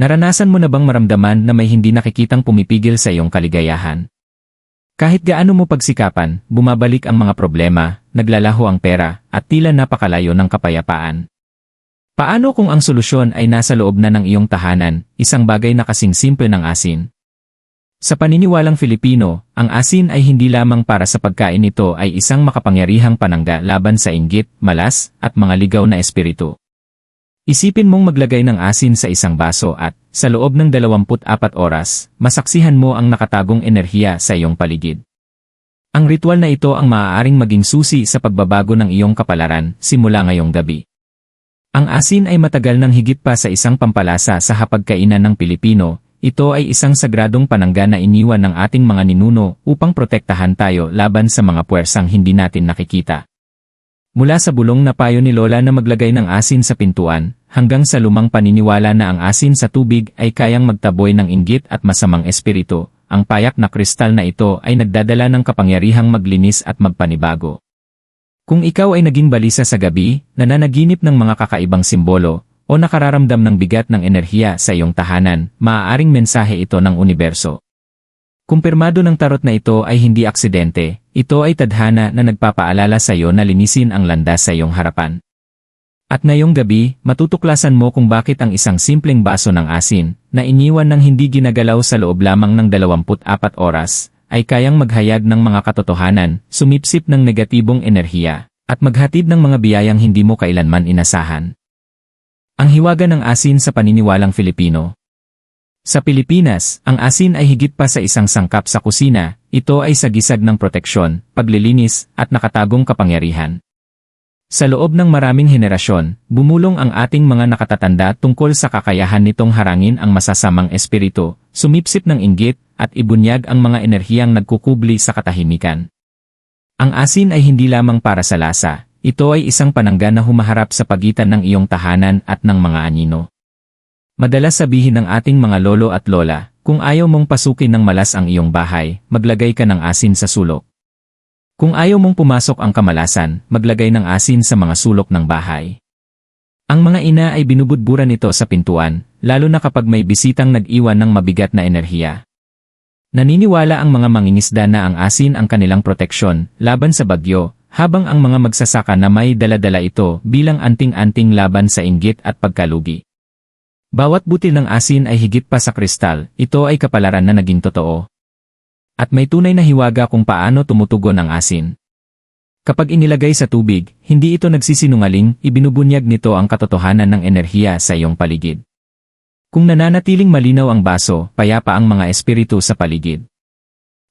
Naranasan mo na bang maramdaman na may hindi nakikitang pumipigil sa iyong kaligayahan? Kahit gaano mo pagsikapan, bumabalik ang mga problema, naglalaho ang pera, at tila napakalayo ng kapayapaan. Paano kung ang solusyon ay nasa loob na ng iyong tahanan, isang bagay na kasing simple ng asin? Sa paniniwalang Filipino, ang asin ay hindi lamang para sa pagkain nito ay isang makapangyarihang panangga laban sa inggit, malas, at mga ligaw na espiritu. Isipin mong maglagay ng asin sa isang baso at, sa loob ng 24 oras, masaksihan mo ang nakatagong enerhiya sa iyong paligid. Ang ritual na ito ang maaaring maging susi sa pagbabago ng iyong kapalaran simula ngayong gabi. Ang asin ay matagal ng higit pa sa isang pampalasa sa hapagkainan ng Pilipino, ito ay isang sagradong panangga na iniwan ng ating mga ninuno upang protektahan tayo laban sa mga puwersang hindi natin nakikita. Mula sa bulong na payo ni Lola na maglagay ng asin sa pintuan, hanggang sa lumang paniniwala na ang asin sa tubig ay kayang magtaboy ng inggit at masamang espiritu, ang payak na kristal na ito ay nagdadala ng kapangyarihang maglinis at magpanibago. Kung ikaw ay naging balisa sa gabi, nananaginip ng mga kakaibang simbolo, o nakararamdam ng bigat ng enerhiya sa iyong tahanan, maaaring mensahe ito ng universo. Kumpirmado ng tarot na ito ay hindi aksidente, ito ay tadhana na nagpapaalala sa iyo na linisin ang landas sa iyong harapan. At ngayong gabi, matutuklasan mo kung bakit ang isang simpleng baso ng asin, na iniwan ng hindi ginagalaw sa loob lamang ng 24 oras, ay kayang maghayag ng mga katotohanan, sumipsip ng negatibong enerhiya, at maghatid ng mga biyayang hindi mo kailanman inasahan. Ang hiwaga ng asin sa paniniwalang Filipino Sa Pilipinas, ang asin ay higit pa sa isang sangkap sa kusina, ito ay sagisag ng proteksyon, paglilinis, at nakatagong kapangyarihan. Sa loob ng maraming henerasyon, bumulong ang ating mga nakatatanda tungkol sa kakayahan nitong harangin ang masasamang espiritu, sumipsip ng inggit, at ibunyag ang mga enerhiyang nagkukubli sa katahimikan. Ang asin ay hindi lamang para sa lasa, ito ay isang panangga na humaharap sa pagitan ng iyong tahanan at ng mga anino. Madalas sabihin ng ating mga lolo at lola, kung ayaw mong pasukin ng malas ang iyong bahay, maglagay ka ng asin sa sulok. Kung ayaw mong pumasok ang kamalasan, maglagay ng asin sa mga sulok ng bahay. Ang mga ina ay binubudburan nito sa pintuan, lalo na kapag may bisitang nag-iwan ng mabigat na enerhiya. Naniniwala ang mga mangingisda na ang asin ang kanilang proteksyon laban sa bagyo, habang ang mga magsasaka na may daladala ito bilang anting-anting laban sa inggit at pagkalugi. Bawat butil ng asin ay higit pa sa kristal, ito ay kapalaran na naging totoo. At may tunay na hiwaga kung paano tumutugon ang asin. Kapag inilagay sa tubig, hindi ito nagsisinungaling, ibinubunyag nito ang katotohanan ng enerhiya sa iyong paligid. Kung nananatiling malinaw ang baso, payapa ang mga espiritu sa paligid.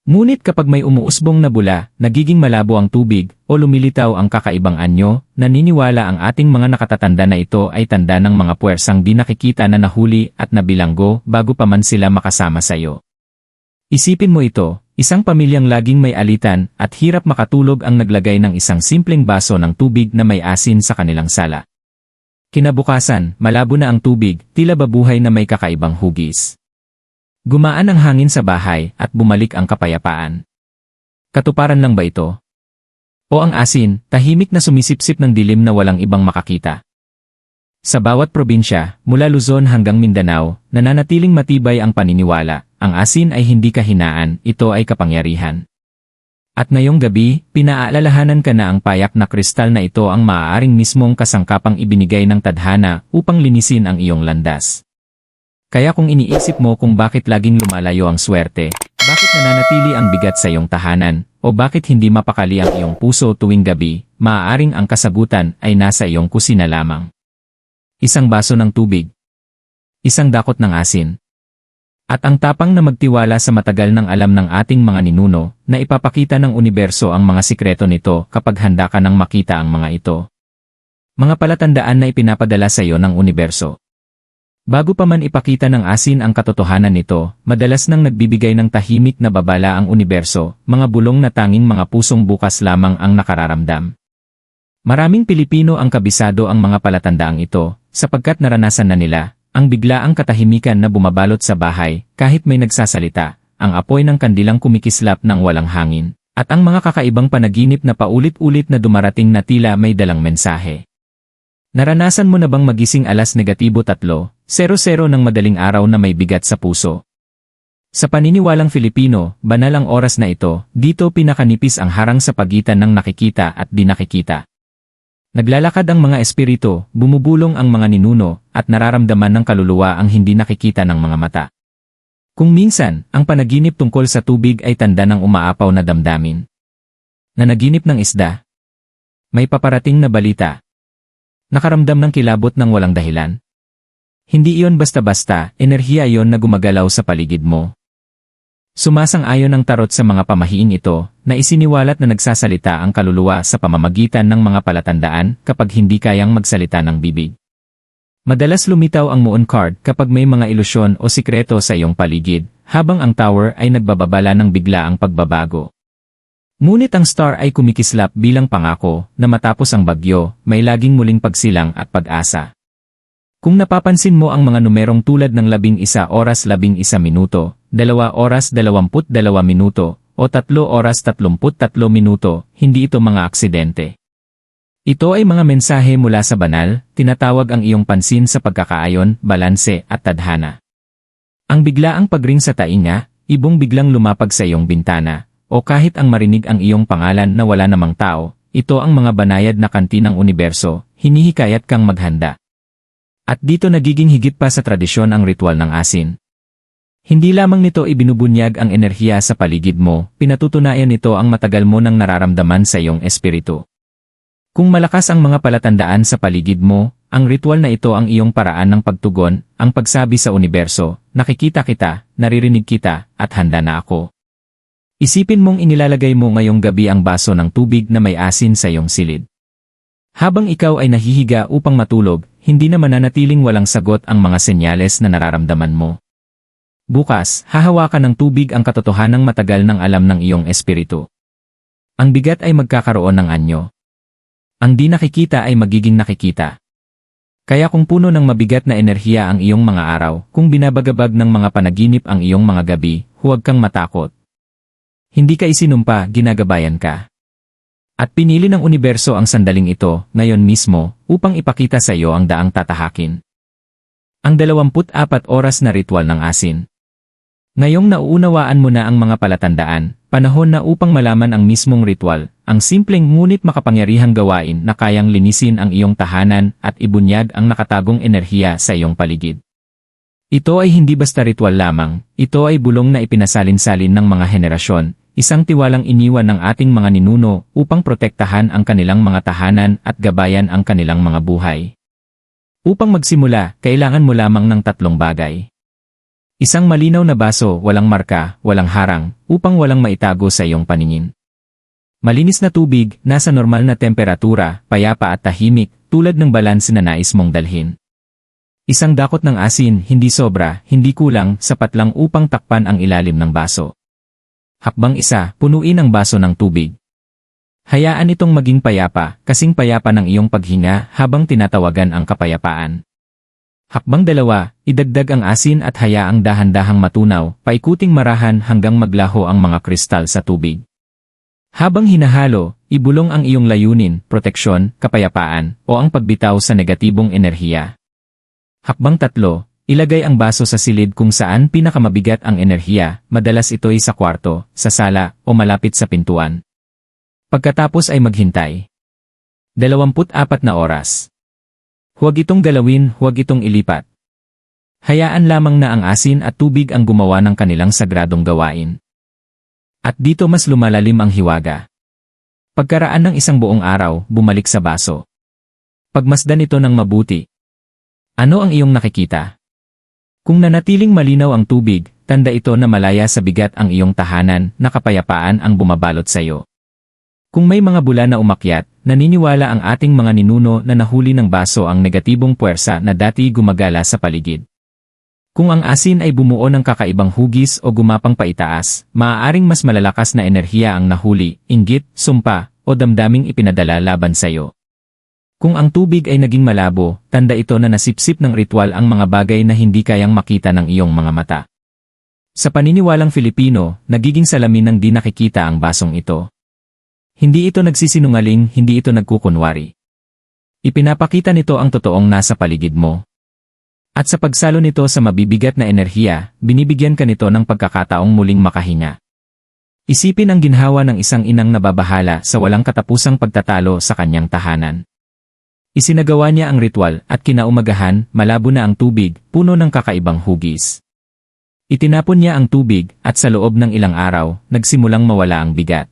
Ngunit kapag may umuusbong na bula, nagiging malabo ang tubig, o lumilitaw ang kakaibang anyo, naniniwala ang ating mga nakatatanda na ito ay tanda ng mga puwersang di nakikita na nahuli at nabilanggo bago pa man sila makasama sa iyo. Isipin mo ito, isang pamilyang laging may alitan at hirap makatulog ang naglagay ng isang simpleng baso ng tubig na may asin sa kanilang sala. Kinabukasan, malabo na ang tubig, tila babuhay na may kakaibang hugis. Gumaan ang hangin sa bahay at bumalik ang kapayapaan. Katuparan lang ba ito? O ang asin, tahimik na sumisipsip ng dilim na walang ibang makakita. Sa bawat probinsya, mula Luzon hanggang Mindanao, nananatiling matibay ang paniniwala, ang asin ay hindi kahinaan, ito ay kapangyarihan. At ngayong gabi, pinaalalahanan ka na ang payak na kristal na ito ang maaaring mismong kasangkapang ibinigay ng tadhana upang linisin ang iyong landas. Kaya kung iniisip mo kung bakit laging lumalayo ang swerte, bakit nananatili ang bigat sa iyong tahanan, o bakit hindi mapakali ang iyong puso tuwing gabi, maaaring ang kasagutan ay nasa iyong kusina lamang. Isang baso ng tubig. Isang dakot ng asin. At ang tapang na magtiwala sa matagal ng alam ng ating mga ninuno na ipapakita ng universo ang mga sikreto nito kapag handa ka nang makita ang mga ito. Mga palatandaan na ipinapadala sa iyo ng universo. Bago pa man ipakita ng asin ang katotohanan nito, madalas nang nagbibigay ng tahimik na babala ang universo, mga bulong na tanging mga pusong bukas lamang ang nakararamdam. Maraming Pilipino ang kabisado ang mga palatandaang ito, sapagkat naranasan na nila, ang biglaang katahimikan na bumabalot sa bahay, kahit may nagsasalita, ang apoy ng kandilang kumikislap ng walang hangin, at ang mga kakaibang panaginip na paulit-ulit na dumarating na tila may dalang mensahe. Naranasan mo na bang magising alas negatibo tatlo, Zero-zero ng madaling araw na may bigat sa puso. Sa paniniwalang Filipino, banal ang oras na ito, dito pinakanipis ang harang sa pagitan ng nakikita at di nakikita. Naglalakad ang mga espiritu, bumubulong ang mga ninuno, at nararamdaman ng kaluluwa ang hindi nakikita ng mga mata. Kung minsan, ang panaginip tungkol sa tubig ay tanda ng umaapaw na damdamin. Nanaginip ng isda. May paparating na balita. Nakaramdam ng kilabot ng walang dahilan. Hindi iyon basta-basta, enerhiya iyon na gumagalaw sa paligid mo. Sumasang-ayon ang tarot sa mga pamahiin ito, na isiniwalat na nagsasalita ang kaluluwa sa pamamagitan ng mga palatandaan kapag hindi kayang magsalita ng bibig. Madalas lumitaw ang moon card kapag may mga ilusyon o sikreto sa iyong paligid, habang ang tower ay nagbababala ng bigla ang pagbabago. Ngunit ang star ay kumikislap bilang pangako na matapos ang bagyo, may laging muling pagsilang at pag-asa. Kung napapansin mo ang mga numerong tulad ng 11 oras 11 minuto, 2 oras 22 minuto, o 3 oras 33 minuto, hindi ito mga aksidente. Ito ay mga mensahe mula sa banal, tinatawag ang iyong pansin sa pagkakaayon, balanse at tadhana. Ang biglaang pagring sa tainga, ibong biglang lumapag sa iyong bintana, o kahit ang marinig ang iyong pangalan na wala namang tao, ito ang mga banayad na kanti ng universo, hinihikayat kang maghanda. At dito nagiging higit pa sa tradisyon ang ritual ng asin. Hindi lamang nito ibinubunyag ang enerhiya sa paligid mo, pinatutunayan nito ang matagal mo nang nararamdaman sa iyong espiritu. Kung malakas ang mga palatandaan sa paligid mo, ang ritual na ito ang iyong paraan ng pagtugon, ang pagsabi sa universo, nakikita kita, naririnig kita, at handa na ako. Isipin mong inilalagay mo ngayong gabi ang baso ng tubig na may asin sa iyong silid. Habang ikaw ay nahihiga upang matulog, hindi na mananatiling walang sagot ang mga senyales na nararamdaman mo. Bukas, hahawakan ng tubig ang katotohanang matagal ng alam ng iyong espiritu. Ang bigat ay magkakaroon ng anyo. Ang di nakikita ay magiging nakikita. Kaya kung puno ng mabigat na enerhiya ang iyong mga araw, kung binabagabag ng mga panaginip ang iyong mga gabi, huwag kang matakot. Hindi ka isinumpa, ginagabayan ka. At pinili ng universo ang sandaling ito, ngayon mismo, upang ipakita sa iyo ang daang tatahakin. Ang 24 oras na ritual ng asin. Ngayong nauunawaan mo na ang mga palatandaan, panahon na upang malaman ang mismong ritual, ang simpleng ngunit makapangyarihang gawain na kayang linisin ang iyong tahanan at ibunyag ang nakatagong enerhiya sa iyong paligid. Ito ay hindi basta ritual lamang, ito ay bulong na ipinasalin-salin ng mga henerasyon, isang tiwalang iniwan ng ating mga ninuno upang protektahan ang kanilang mga tahanan at gabayan ang kanilang mga buhay. Upang magsimula, kailangan mo lamang ng tatlong bagay. Isang malinaw na baso, walang marka, walang harang, upang walang maitago sa iyong paningin. Malinis na tubig, nasa normal na temperatura, payapa at tahimik, tulad ng balanse na nais mong dalhin. Isang dakot ng asin, hindi sobra, hindi kulang, sapat lang upang takpan ang ilalim ng baso. Hakbang isa, punuin ang baso ng tubig. Hayaan itong maging payapa, kasing payapa ng iyong paghinga habang tinatawagan ang kapayapaan. Hakbang dalawa, idagdag ang asin at hayaang dahan-dahang matunaw, paikuting marahan hanggang maglaho ang mga kristal sa tubig. Habang hinahalo, ibulong ang iyong layunin, proteksyon, kapayapaan, o ang pagbitaw sa negatibong enerhiya. Hakbang tatlo, Ilagay ang baso sa silid kung saan pinakamabigat ang enerhiya, madalas ito'y sa kwarto, sa sala, o malapit sa pintuan. Pagkatapos ay maghintay. 24 na oras. Huwag itong galawin, huwag itong ilipat. Hayaan lamang na ang asin at tubig ang gumawa ng kanilang sagradong gawain. At dito mas lumalalim ang hiwaga. Pagkaraan ng isang buong araw, bumalik sa baso. Pagmasdan ito ng mabuti. Ano ang iyong nakikita? Kung nanatiling malinaw ang tubig, tanda ito na malaya sa bigat ang iyong tahanan na kapayapaan ang bumabalot sa iyo. Kung may mga bula na umakyat, naniniwala ang ating mga ninuno na nahuli ng baso ang negatibong puwersa na dati gumagala sa paligid. Kung ang asin ay bumuo ng kakaibang hugis o gumapang paitaas, maaaring mas malalakas na enerhiya ang nahuli, inggit, sumpa, o damdaming ipinadala laban sa iyo. Kung ang tubig ay naging malabo, tanda ito na nasipsip ng ritual ang mga bagay na hindi kayang makita ng iyong mga mata. Sa paniniwalang Filipino, nagiging salamin ng di nakikita ang basong ito. Hindi ito nagsisinungaling, hindi ito nagkukunwari. Ipinapakita nito ang totoong nasa paligid mo. At sa pagsalo nito sa mabibigat na enerhiya, binibigyan ka nito ng pagkakataong muling makahinga. Isipin ang ginhawa ng isang inang nababahala sa walang katapusang pagtatalo sa kanyang tahanan. Isinagawa niya ang ritual at kinaumagahan, malabo na ang tubig, puno ng kakaibang hugis. Itinapon niya ang tubig at sa loob ng ilang araw, nagsimulang mawala ang bigat.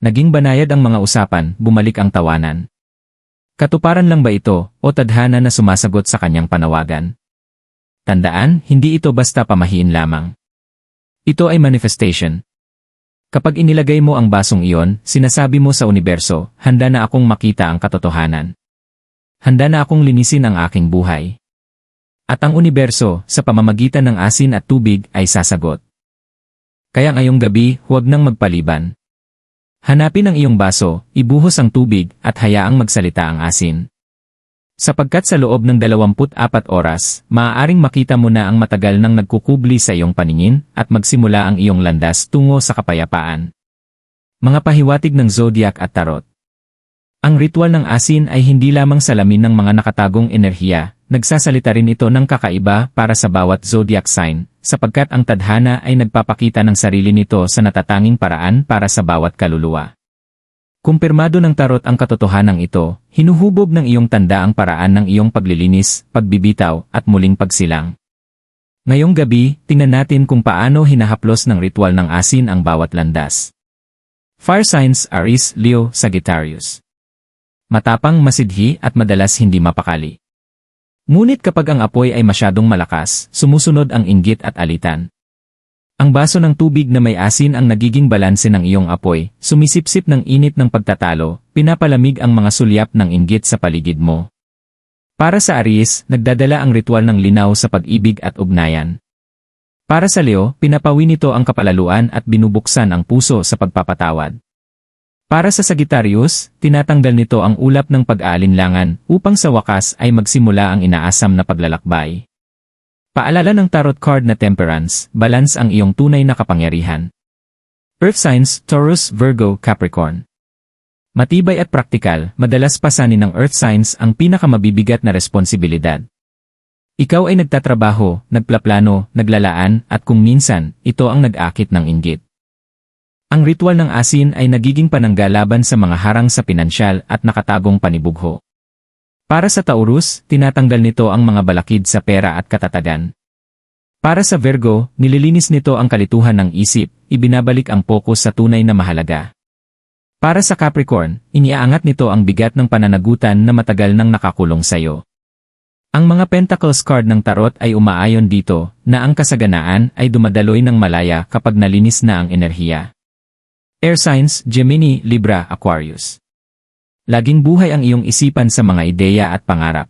Naging banayad ang mga usapan, bumalik ang tawanan. Katuparan lang ba ito o tadhana na sumasagot sa kanyang panawagan? Tandaan, hindi ito basta pamahiin lamang. Ito ay manifestation. Kapag inilagay mo ang basong iyon, sinasabi mo sa universo, handa na akong makita ang katotohanan. Handa na akong linisin ang aking buhay. At ang universo, sa pamamagitan ng asin at tubig, ay sasagot. Kaya ngayong gabi, huwag nang magpaliban. Hanapin ang iyong baso, ibuhos ang tubig, at hayaang magsalita ang asin. Sapagkat sa loob ng 24 oras, maaaring makita mo na ang matagal nang nagkukubli sa iyong paningin, at magsimula ang iyong landas tungo sa kapayapaan. Mga pahiwatig ng zodiac at tarot. Ang ritual ng asin ay hindi lamang salamin ng mga nakatagong enerhiya, nagsasalita rin ito ng kakaiba para sa bawat zodiac sign, sapagkat ang tadhana ay nagpapakita ng sarili nito sa natatanging paraan para sa bawat kaluluwa. Kumpirmado ng tarot ang katotohanan ito, hinuhubog ng iyong tanda ang paraan ng iyong paglilinis, pagbibitaw, at muling pagsilang. Ngayong gabi, tingnan natin kung paano hinahaplos ng ritual ng asin ang bawat landas. Fire signs Aries, Leo, Sagittarius. Matapang, masidhi, at madalas hindi mapakali. Ngunit kapag ang apoy ay masyadong malakas, sumusunod ang inggit at alitan. Ang baso ng tubig na may asin ang nagiging balanse ng iyong apoy, sumisipsip ng init ng pagtatalo, pinapalamig ang mga sulyap ng inggit sa paligid mo. Para sa Aries, nagdadala ang ritual ng linaw sa pag-ibig at ugnayan. Para sa Leo, pinapawi nito ang kapalaluan at binubuksan ang puso sa pagpapatawad. Para sa Sagittarius, tinatanggal nito ang ulap ng pag-aalinlangan upang sa wakas ay magsimula ang inaasam na paglalakbay. Paalala ng tarot card na Temperance, balance ang iyong tunay na kapangyarihan. Earth signs, Taurus, Virgo, Capricorn. Matibay at praktikal, madalas pasanin ng earth signs ang pinakamabibigat na responsibilidad. Ikaw ay nagtatrabaho, nagplaplano, naglalaan, at kung minsan, ito ang nag-akit ng inggit. Ang ritual ng asin ay nagiging pananggalaban sa mga harang sa pinansyal at nakatagong panibugho. Para sa Taurus, tinatanggal nito ang mga balakid sa pera at katatagan. Para sa Virgo, nililinis nito ang kalituhan ng isip, ibinabalik ang pokus sa tunay na mahalaga. Para sa Capricorn, iniaangat nito ang bigat ng pananagutan na matagal nang nakakulong sayo. Ang mga Pentacles card ng Tarot ay umaayon dito, na ang kasaganaan ay dumadaloy ng malaya kapag nalinis na ang enerhiya. Air signs, Gemini, Libra, Aquarius. Laging buhay ang iyong isipan sa mga ideya at pangarap.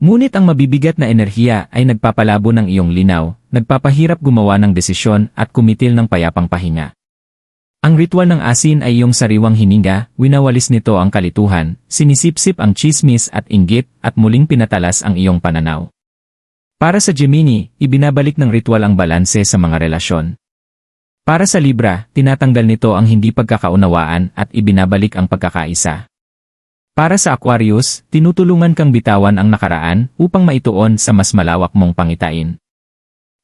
Ngunit ang mabibigat na enerhiya ay nagpapalabo ng iyong linaw, nagpapahirap gumawa ng desisyon at kumitil ng payapang pahinga. Ang ritual ng asin ay iyong sariwang hininga, winawalis nito ang kalituhan, sinisipsip ang chismis at inggit, at muling pinatalas ang iyong pananaw. Para sa Gemini, ibinabalik ng ritual ang balanse sa mga relasyon. Para sa Libra, tinatanggal nito ang hindi pagkakaunawaan at ibinabalik ang pagkakaisa. Para sa Aquarius, tinutulungan kang bitawan ang nakaraan upang maituon sa mas malawak mong pangitain.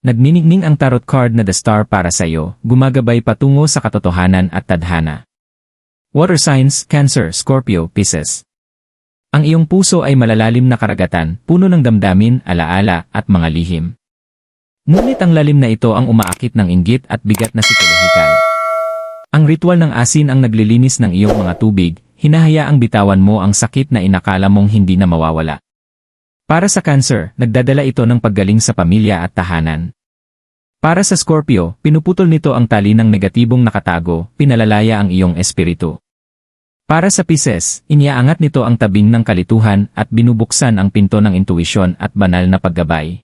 Nagniningning ang tarot card na The Star para sa iyo, gumagabay patungo sa katotohanan at tadhana. Water signs, Cancer, Scorpio, Pisces. Ang iyong puso ay malalalim na karagatan, puno ng damdamin, alaala, at mga lihim. Ngunit ang lalim na ito ang umaakit ng inggit at bigat na psikolohikal. Ang ritual ng asin ang naglilinis ng iyong mga tubig, hinahayaang bitawan mo ang sakit na inakala mong hindi na mawawala. Para sa cancer, nagdadala ito ng paggaling sa pamilya at tahanan. Para sa Scorpio, pinuputol nito ang tali ng negatibong nakatago, pinalalaya ang iyong espiritu. Para sa Pisces, iniaangat nito ang tabing ng kalituhan at binubuksan ang pinto ng intuisyon at banal na paggabay.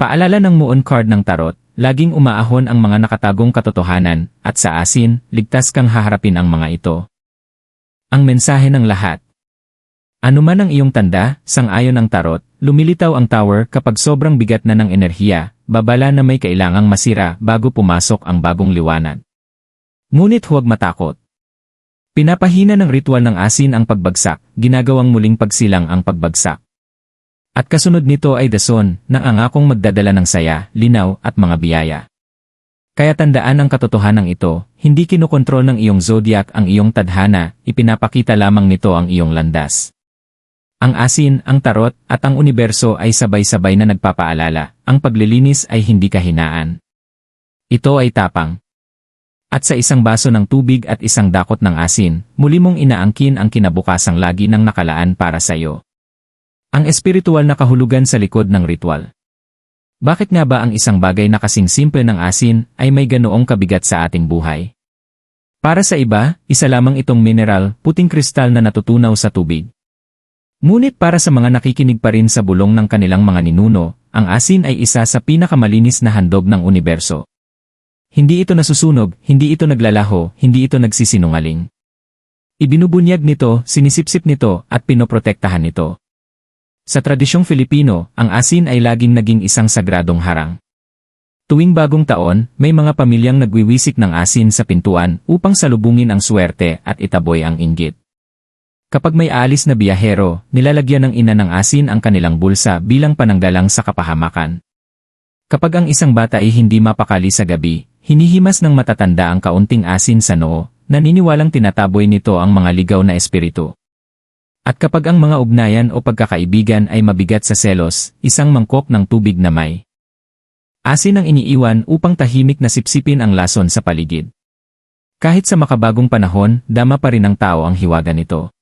Paalala ng Moon card ng Tarot, laging umaahon ang mga nakatagong katotohanan, at sa asin, ligtas kang haharapin ang mga ito. Ang mensahe ng lahat. Ano man ang iyong tanda, sang-ayon ang tarot, lumilitaw ang tower kapag sobrang bigat na ng enerhiya, babala na may kailangang masira bago pumasok ang bagong liwanag. Ngunit huwag matakot. Pinapahina ng ritual ng asin ang pagbagsak, ginagawang muling pagsilang ang pagbagsak. At kasunod nito ay dason na angakong magdadala ng saya, linaw at mga biyaya. Kaya tandaan ang katotohanan ito, hindi kinokontrol ng iyong zodiac ang iyong tadhana, ipinapakita lamang nito ang iyong landas. Ang asin, ang tarot, at ang universo ay sabay-sabay na nagpapaalala, ang paglilinis ay hindi kahinaan. Ito ay tapang. At sa isang baso ng tubig at isang dakot ng asin, muli mong inaangkin ang kinabukasang lagi ng nakalaan para sa iyo. Ang espiritual na kahulugan sa likod ng ritual. Bakit nga ba ang isang bagay na kasing simple ng asin ay may ganoong kabigat sa ating buhay? Para sa iba, isa lamang itong mineral, puting kristal na natutunaw sa tubig. Ngunit para sa mga nakikinig pa rin sa bulong ng kanilang mga ninuno, ang asin ay isa sa pinakamalinis na handog ng universo. Hindi ito nasusunog, hindi ito naglalaho, hindi ito nagsisinungaling. Ibinubunyag nito, sinisipsip nito, at pinoprotektahan nito. Sa tradisyong Filipino, ang asin ay laging naging isang sagradong harang. Tuwing bagong taon, may mga pamilyang nagwiwisik ng asin sa pintuan upang salubungin ang swerte at itaboy ang inggit. Kapag may alis na biyahero, nilalagyan ng ina ng asin ang kanilang bulsa bilang pananggalang sa kapahamakan. Kapag ang isang bata ay hindi mapakali sa gabi, hinihimas ng matatanda ang kaunting asin sa noo, naniniwalang tinataboy nito ang mga ligaw na espiritu. At kapag ang mga ugnayan o pagkakaibigan ay mabigat sa selos, isang mangkok ng tubig na may asin ang iniiwan upang tahimik na sipsipin ang lason sa paligid. Kahit sa makabagong panahon, dama pa rin ng tao ang hiwaga nito.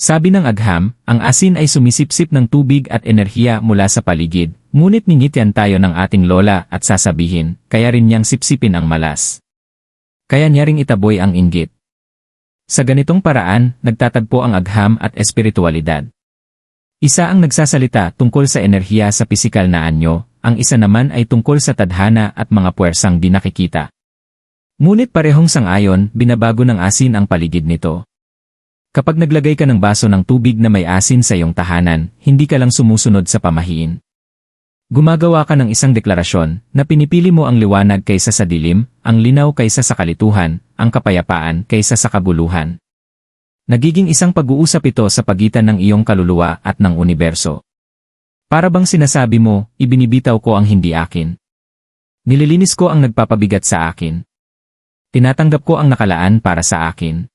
Sabi ng agham, ang asin ay sumisipsip ng tubig at enerhiya mula sa paligid, ngunit ningitian tayo ng ating lola at sasabihin, kaya rin niyang sipsipin ang malas. Kaya niya itaboy ang inggit. Sa ganitong paraan, nagtatagpo ang agham at espiritualidad. Isa ang nagsasalita tungkol sa enerhiya sa pisikal na anyo, ang isa naman ay tungkol sa tadhana at mga puwersang di nakikita. Ngunit parehong sangayon, binabago ng asin ang paligid nito. Kapag naglagay ka ng baso ng tubig na may asin sa iyong tahanan, hindi ka lang sumusunod sa pamahiin. Gumagawa ka ng isang deklarasyon na pinipili mo ang liwanag kaysa sa dilim, ang linaw kaysa sa kalituhan, ang kapayapaan kaysa sa kabuluhan. Nagiging isang pag-uusap ito sa pagitan ng iyong kaluluwa at ng universo. Para bang sinasabi mo, ibinibitaw ko ang hindi akin. Nililinis ko ang nagpapabigat sa akin. Tinatanggap ko ang nakalaan para sa akin.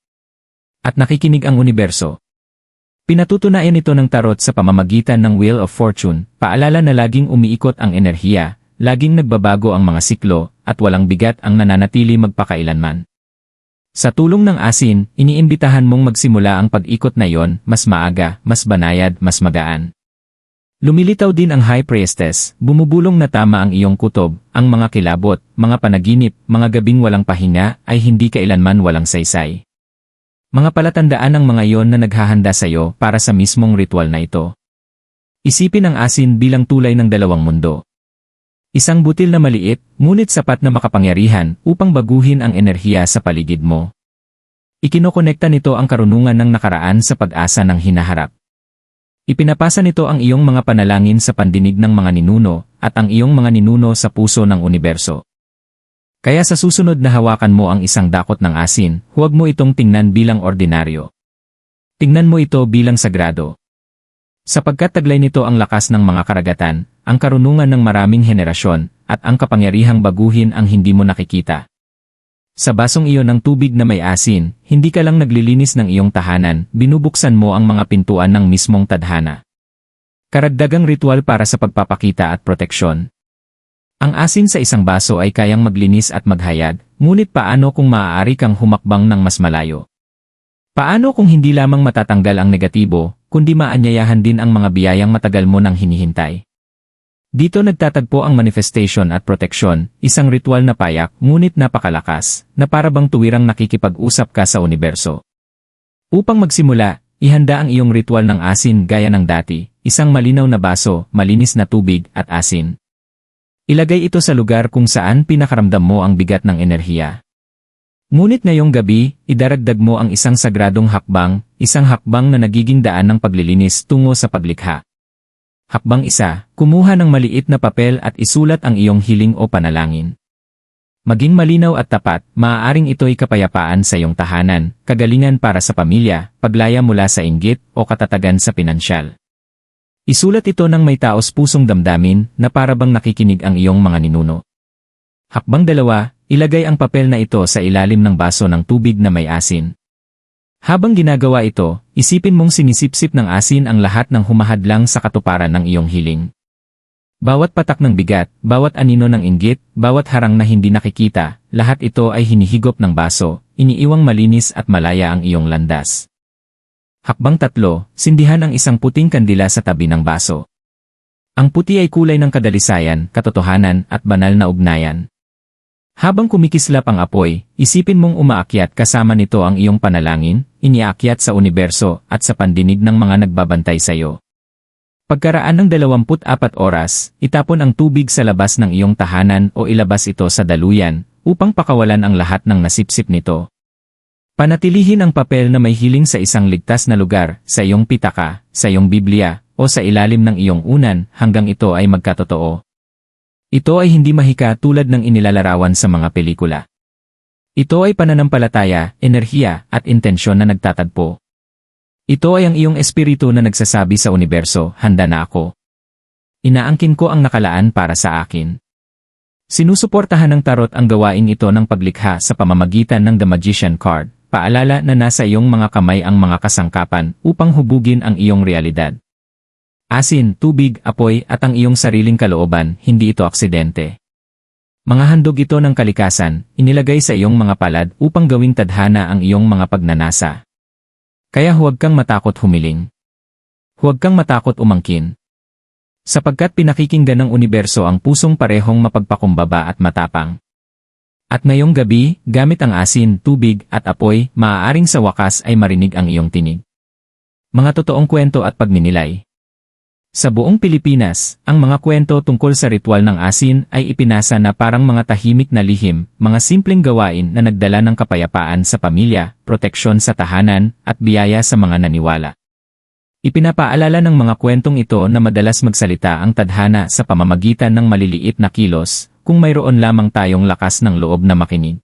At nakikinig ang universo, Pinatutunayan ito ng tarot sa pamamagitan ng Wheel of Fortune, paalala na laging umiikot ang enerhiya, laging nagbabago ang mga siklo, at walang bigat ang nananatili magpakailanman. Sa tulong ng asin, iniimbitahan mong magsimula ang pag-ikot na yon, mas maaga, mas banayad, mas magaan. Lumilitaw din ang High Priestess, bumubulong na tama ang iyong kutob, ang mga kilabot, mga panaginip, mga gabing walang pahinga, ay hindi kailanman walang saysay. Mga palatandaan ng mga iyon na naghahanda sa iyo para sa mismong ritual na ito. Isipin ang asin bilang tulay ng dalawang mundo. Isang butil na maliit, ngunit sapat na makapangyarihan upang baguhin ang enerhiya sa paligid mo. Ikinokonekta nito ang karunungan ng nakaraan sa pag-asa ng hinaharap. Ipinapasa nito ang iyong mga panalangin sa pandinig ng mga ninuno at ang iyong mga ninuno sa puso ng universo. Kaya sa susunod na hawakan mo ang isang dakot ng asin, huwag mo itong tingnan bilang ordinaryo. Tingnan mo ito bilang sagrado. Sapagkat taglay nito ang lakas ng mga karagatan, ang karunungan ng maraming henerasyon, at ang kapangyarihang baguhin ang hindi mo nakikita. Sa basong iyon ng tubig na may asin, hindi ka lang naglilinis ng iyong tahanan, binubuksan mo ang mga pintuan ng mismong tadhana. Karagdagang ritual para sa pagpapakita at proteksyon. Ang asin sa isang baso ay kayang maglinis at maghayag, ngunit paano kung maaari kang humakbang ng mas malayo? Paano kung hindi lamang matatanggal ang negatibo, kundi maanyayahan din ang mga biyayang matagal mo nang hinihintay? Dito nagtatagpo ang manifestation at proteksyon, isang ritual na payak ngunit napakalakas, na para bang tuwirang nakikipag-usap ka sa universo. Upang magsimula, ihanda ang iyong ritual ng asin gaya ng dati, isang malinaw na baso, malinis na tubig at asin. Ilagay ito sa lugar kung saan pinakaramdam mo ang bigat ng enerhiya. Ngunit ngayong gabi, idaragdag mo ang isang sagradong hakbang, isang hakbang na nagiging daan ng paglilinis tungo sa paglikha. Hakbang isa, kumuha ng maliit na papel at isulat ang iyong hiling o panalangin. Maging malinaw at tapat, maaaring ito'y kapayapaan sa iyong tahanan, kagalingan para sa pamilya, paglaya mula sa inggit, o katatagan sa pinansyal. Isulat ito ng may taos pusong damdamin na parabang nakikinig ang iyong mga ninuno. Hakbang dalawa, ilagay ang papel na ito sa ilalim ng baso ng tubig na may asin. Habang ginagawa ito, isipin mong sinisipsip ng asin ang lahat ng humahadlang sa katuparan ng iyong hiling. Bawat patak ng bigat, bawat anino ng inggit, bawat harang na hindi nakikita, lahat ito ay hinihigop ng baso, iniiwang malinis at malaya ang iyong landas. Hakbang tatlo, sindihan ang isang puting kandila sa tabi ng baso. Ang puti ay kulay ng kadalisayan, katotohanan, at banal na ugnayan. Habang kumikislap ang apoy, isipin mong umaakyat kasama nito ang iyong panalangin, iniaakyat sa universo at sa pandinig ng mga nagbabantay sa iyo. Pagkaraan ng 24 oras, itapon ang tubig sa labas ng iyong tahanan o ilabas ito sa daluyan upang pakawalan ang lahat ng nasipsip nito. Panatilihin ang papel na may hiling sa isang ligtas na lugar, sa iyong pitaka, sa iyong Biblia, o sa ilalim ng iyong unan hanggang ito ay magkatotoo. Ito ay hindi mahika tulad ng inilalarawan sa mga pelikula. Ito ay pananampalataya, enerhiya, at intensyon na nagtatagpo. Ito ay ang iyong espiritu na nagsasabi sa universo, handa na ako. Inaangkin ko ang nakalaan para sa akin. Sinusuportahan ng tarot ang gawain ito ng paglikha sa pamamagitan ng The Magician Card, paalala na nasa iyong mga kamay ang mga kasangkapan upang hubugin ang iyong realidad. Asin, tubig, apoy at ang iyong sariling kalooban, hindi ito aksidente. Mga handog ito ng kalikasan, inilagay sa iyong mga palad upang gawing tadhana ang iyong mga pagnanasa. Kaya huwag kang matakot humiling. Huwag kang matakot umangkin. Sapagkat pinakikinggan ng universo ang pusong parehong mapagpakumbaba at matapang. At ngayong gabi, gamit ang asin, tubig, at apoy, maaaring sa wakas ay marinig ang iyong tinig. Mga totoong kwento at pagninilay. Sa buong Pilipinas, ang mga kwento tungkol sa ritual ng asin ay ipinasa na parang mga tahimik na lihim, mga simpleng gawain na nagdala ng kapayapaan sa pamilya, proteksyon sa tahanan, at biyaya sa mga naniwala. Ipinapaalala ng mga kwentong ito na madalas magsalita ang tadhana sa pamamagitan ng maliliit na kilos, kung mayroon lamang tayong lakas ng loob na makinig.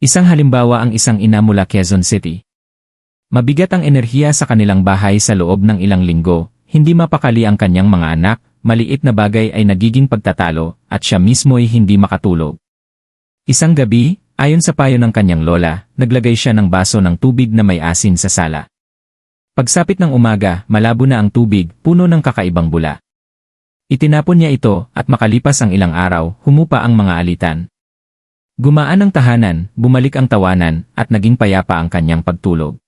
Isang halimbawa ang isang ina mula Quezon City. Mabigat ang enerhiya sa kanilang bahay sa loob ng ilang linggo, hindi mapakali ang kanyang mga anak, maliit na bagay ay nagiging pagtatalo, at siya mismo ay hindi makatulog. Isang gabi, ayon sa payo ng kanyang lola, naglagay siya ng baso ng tubig na may asin sa sala. Pagsapit ng umaga, malabo na ang tubig, puno ng kakaibang bula. Itinapon niya ito, at makalipas ang ilang araw, humupa ang mga alitan. Gumaan ang tahanan, bumalik ang tawanan, at naging payapa ang kanyang pagtulog.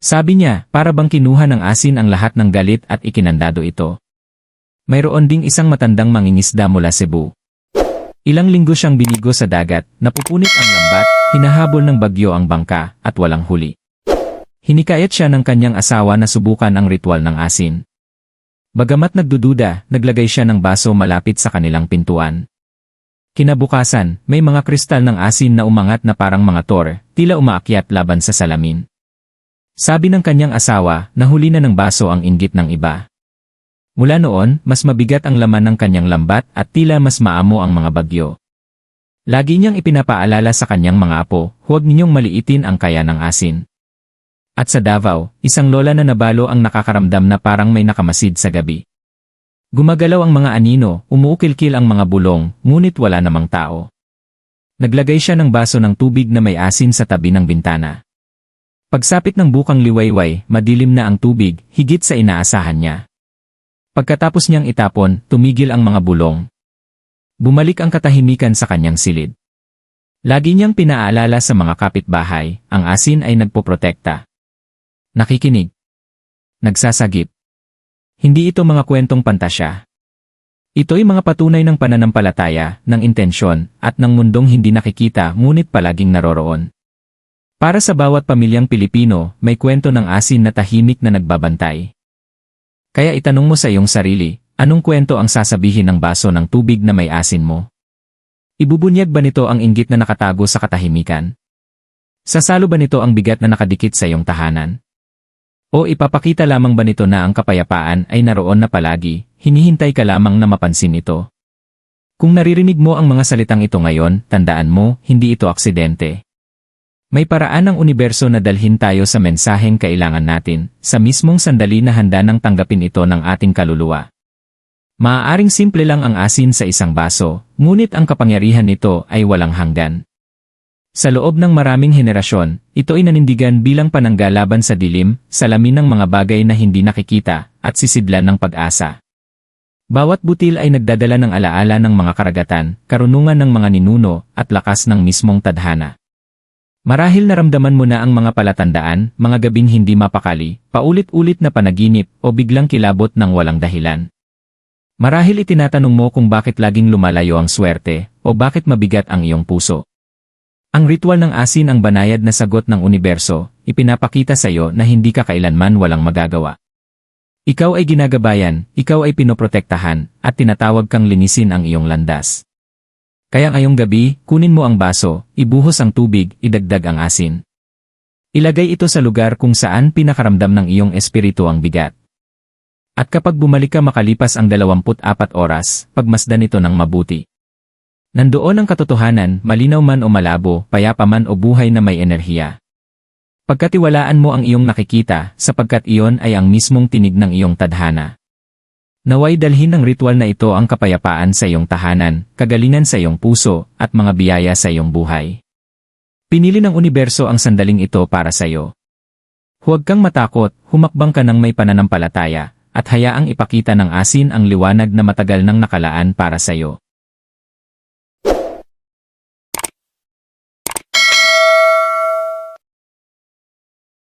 Sabi niya, para bang kinuha ng asin ang lahat ng galit at ikinandado ito. Mayroon ding isang matandang mangingisda mula Cebu. Ilang linggo siyang binigo sa dagat, napupunit ang lambat, hinahabol ng bagyo ang bangka, at walang huli. Hinikayat siya ng kanyang asawa na subukan ang ritual ng asin. Bagamat nagdududa, naglagay siya ng baso malapit sa kanilang pintuan. Kinabukasan, may mga kristal ng asin na umangat na parang mga tor, tila umaakyat laban sa salamin. Sabi ng kanyang asawa, nahuli na ng baso ang inggit ng iba. Mula noon, mas mabigat ang laman ng kanyang lambat at tila mas maamo ang mga bagyo. Lagi niyang ipinapaalala sa kanyang mga apo, huwag ninyong maliitin ang kaya ng asin. At sa Davao, isang lola na nabalo ang nakakaramdam na parang may nakamasid sa gabi. Gumagalaw ang mga anino, umuukilkil ang mga bulong, ngunit wala namang tao. Naglagay siya ng baso ng tubig na may asin sa tabi ng bintana. Pagsapit ng bukang liwayway, madilim na ang tubig, higit sa inaasahan niya. Pagkatapos niyang itapon, tumigil ang mga bulong. Bumalik ang katahimikan sa kanyang silid. Lagi niyang pinaalala sa mga kapitbahay, ang asin ay nagpoprotekta. Nakikinig. Nagsasagip. Hindi ito mga kwentong pantasya. Ito'y mga patunay ng pananampalataya, ng intensyon, at ng mundong hindi nakikita ngunit palaging naroroon. Para sa bawat pamilyang Pilipino, may kwento ng asin na tahimik na nagbabantay. Kaya itanong mo sa iyong sarili, anong kwento ang sasabihin ng baso ng tubig na may asin mo? Ibubunyag ba nito ang inggit na nakatago sa katahimikan? Sasalo ba nito ang bigat na nakadikit sa iyong tahanan? O ipapakita lamang ba nito na ang kapayapaan ay naroon na palagi, hinihintay ka lamang na mapansin ito? Kung naririnig mo ang mga salitang ito ngayon, tandaan mo, hindi ito aksidente. May paraan ng universo na dalhin tayo sa mensaheng kailangan natin, sa mismong sandali na handa nang tanggapin ito ng ating kaluluwa. Maaaring simple lang ang asin sa isang baso, ngunit ang kapangyarihan nito ay walang hanggan. Sa loob ng maraming henerasyon, ito ay nanindigan bilang pananggalaban sa dilim, salamin ng mga bagay na hindi nakikita, at sisidlan ng pag-asa. Bawat butil ay nagdadala ng alaala ng mga karagatan, karunungan ng mga ninuno, at lakas ng mismong tadhana. Marahil naramdaman mo na ang mga palatandaan, mga gabing hindi mapakali, paulit-ulit na panaginip, o biglang kilabot ng walang dahilan. Marahil itinatanong mo kung bakit laging lumalayo ang swerte, o bakit mabigat ang iyong puso. Ang ritual ng asin ang banayad na sagot ng universo, ipinapakita sa iyo na hindi ka kailanman walang magagawa. Ikaw ay ginagabayan, ikaw ay pinoprotektahan, at tinatawag kang linisin ang iyong landas. Kaya ngayong gabi, kunin mo ang baso, ibuhos ang tubig, idagdag ang asin. Ilagay ito sa lugar kung saan pinakaramdam ng iyong espiritu ang bigat. At kapag bumalik ka makalipas ang 24 oras, pagmasdan ito ng mabuti. Nandoon ang katotohanan, malinaw man o malabo, payapa man o buhay na may enerhiya. Pagkatiwalaan mo ang iyong nakikita, sapagkat iyon ay ang mismong tinig ng iyong tadhana. Naway dalhin ng ritual na ito ang kapayapaan sa iyong tahanan, kagalingan sa iyong puso, at mga biyaya sa iyong buhay. Pinili ng universo ang sandaling ito para sa iyo. Huwag kang matakot, humakbang ka ng may pananampalataya, at hayaang ipakita ng asin ang liwanag na matagal nang nakalaan para sa iyo.